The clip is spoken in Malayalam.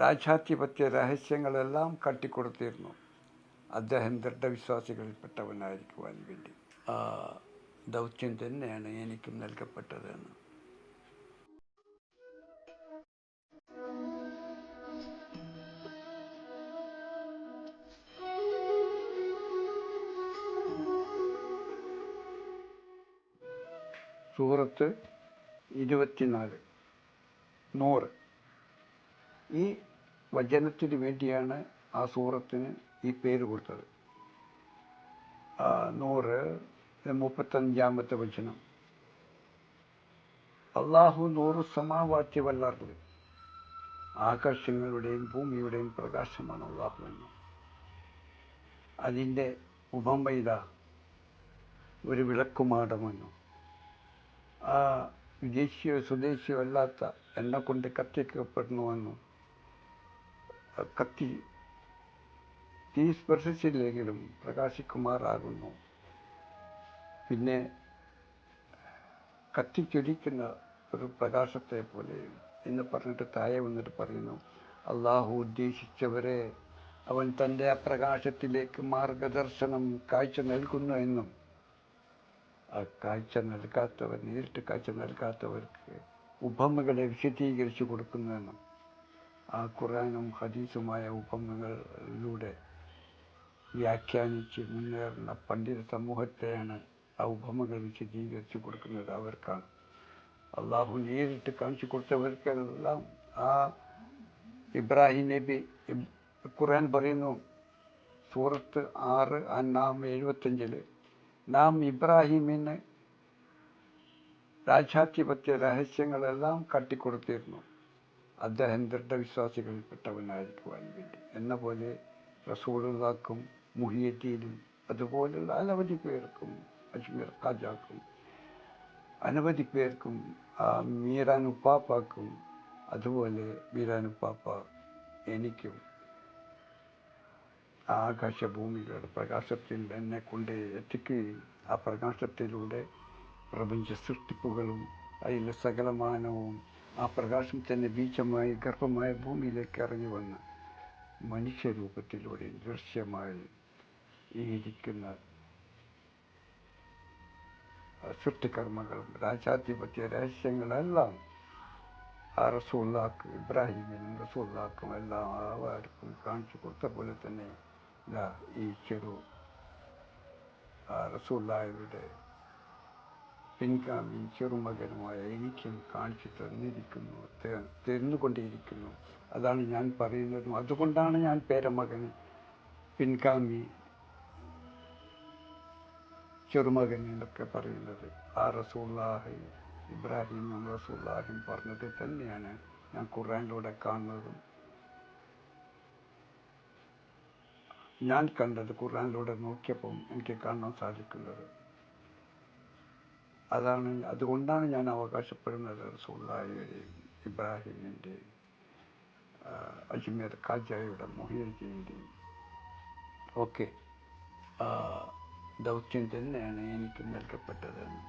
രാജാധിപത്യ രഹസ്യങ്ങളെല്ലാം കട്ടിക്കൊടുത്തിരുന്നു. അദ്ദേഹം ദൃഢവിശ്വാസികളിൽപ്പെട്ടവനായിരിക്കുവാൻ വേണ്ടി. ആ ദൗത്യം തന്നെയാണ് എനിക്കും നൽകപ്പെട്ടതെന്ന്. സൂറത്ത് ഇരുപത്തിനാല് നൂറ്. ഈ വചനത്തിന് വേണ്ടിയാണ് ആ സൂറത്തിന് ഈ പേര് കൊടുത്തത്. നൂറ് മുപ്പത്തഞ്ചാമത്തെ വചനം. അള്ളാഹു നൂറ് സമാവാക്യ വല്ലാർക്ക് ആകാശങ്ങളുടെയും ഭൂമിയുടെയും പ്രകാശമാണ് അള്ളാഹു എന്ന്. അതിന്റെ ഉപമ ഒരു വിളക്കുമാടമെന്നു ആ വിദേശിയോ സ്വദേശിയോ അല്ലാത്ത എണ്ണ കൊണ്ട് കത്തിക്കപ്പെടുന്നുവെന്നും കത്തി. തീ സ്പർശിച്ചില്ലെങ്കിലും പ്രകാശിക്കുമാറാകുന്നു. പിന്നെ കത്തിച്ചൊലിക്കുന്ന ഒരു പ്രകാശത്തെ പോലെ എന്ന് പറഞ്ഞിട്ട് താഴെ വന്നിട്ട് പറയുന്നു. അള്ളാഹു ഉദ്ദേശിച്ചവരെ അവൻ തന്റെ ആ പ്രകാശത്തിലേക്ക് മാർഗദർശനം കാഴ്ച നൽകുന്നു എന്നും. ആ കാഴ്ച നൽകാത്തവർ നേരിട്ട് കാഴ്ച നൽകാത്തവർക്ക് ഉപമകളെ വിശദീകരിച്ചു കൊടുക്കുന്നുവെന്നും ആ ഖുറാനും ഹദീസുമായ ഉപമകളിലൂടെ വ്യാഖ്യാനിച്ച് മുന്നേറുന്ന പണ്ഡിത സമൂഹത്തെയാണ് ആ ഉപമകൾ വിശദീകരിച്ചു കൊടുക്കുന്നത് അവർക്കാണ്. അള്ളാഹു നേരിട്ട് കാണിച്ചു കൊടുത്തവർക്കെല്ലാം ആ ഇബ്രാഹിം നബി ഖുറാൻ പറയുന്നു സൂറത്ത് ആറ് നാം എഴുപത്തഞ്ചിൽ നാം ഇബ്രാഹിമിന് രാജാധിപത്യ രഹസ്യങ്ങളെല്ലാം കാട്ടിക്കൊടുത്തിരുന്നു. അദ്ദേഹം ദൃഢവിശ്വാസികളിൽപ്പെട്ടവനായിരിക്കുവാൻ വേണ്ടി. എന്ന പോലെ റസൂലുള്ളാക്കും മുഹിയറ്റീനും അതുപോലുള്ള അനവധി പേർക്കും അജ്മീർ ഖാജാക്കും അനവധി പേർക്കും മീരാൻ അതുപോലെ മീരാനുപ്പാപ്പ എനിക്കും ആകാശഭൂമികളുടെ പ്രകാശത്തിൽ എന്നെ കൊണ്ട് എത്തിക്കുകയും ആ പ്രകാശത്തിലൂടെ പ്രപഞ്ച സൃഷ്ടിപ്പുകളും അതിലെ സകലമാനവും ആ പ്രകാശം തന്നെ ബീജമായി ഗർഭമായ ഭൂമിയിലേക്ക് ഇറങ്ങി വന്ന് മനുഷ്യരൂപത്തിലൂടെ ദൃശ്യമായി ഇരിക്കുന്ന സൃഷ്ടികർമ്മങ്ങളും രാജാധിപത്യ രഹസ്യങ്ങളെല്ലാം ആ റസൂള്ളാക്ക് ഇബ്രാഹിമിനും റസൂള്ളാക്കും എല്ലാം ആർക്കും കാണിച്ചു കൊടുത്ത പോലെ തന്നെ ഇതാ ഈ ചെറു ആ റസൂള്ളായുടെ പിൻഗാമി ചെറുമകനുമായ എനിക്കും കാണിച്ചു തന്നിരിക്കുന്നു തരുന്നുകൊണ്ടിരിക്കുന്നു. അതാണ് ഞാൻ പറയുന്നതും. അതുകൊണ്ടാണ് ഞാൻ പേരമകൻ പിൻഗാമി ചെറുമകൻ എന്നൊക്കെ പറയുന്നത്. ആ റസൂള്ളാഹി ഇബ്രാഹിമും റസൂള്ളാഹിം പറഞ്ഞത് തന്നെയാണ് ഞാൻ ഖുറാനിലൂടെ കാണുന്നതും. ഞാൻ കണ്ടത് ഖുറാനിലൂടെ നോക്കിയപ്പം എനിക്ക് കാണാൻ സാധിക്കുന്നത്. അതാണ് അതുകൊണ്ടാണ് ഞാൻ അവകാശപ്പെടുന്നത് റസൂള്ളാഹിയുടെയും ഇബ്രാഹിമിന്റെയും അജ്മീർ ഖാജയുടെ മൊഹീദ്ദീന്റെയും ഒക്കെ ദൗത്യം തന്നെയാണ് എനിക്ക് നൽകപ്പെട്ടതെന്ന്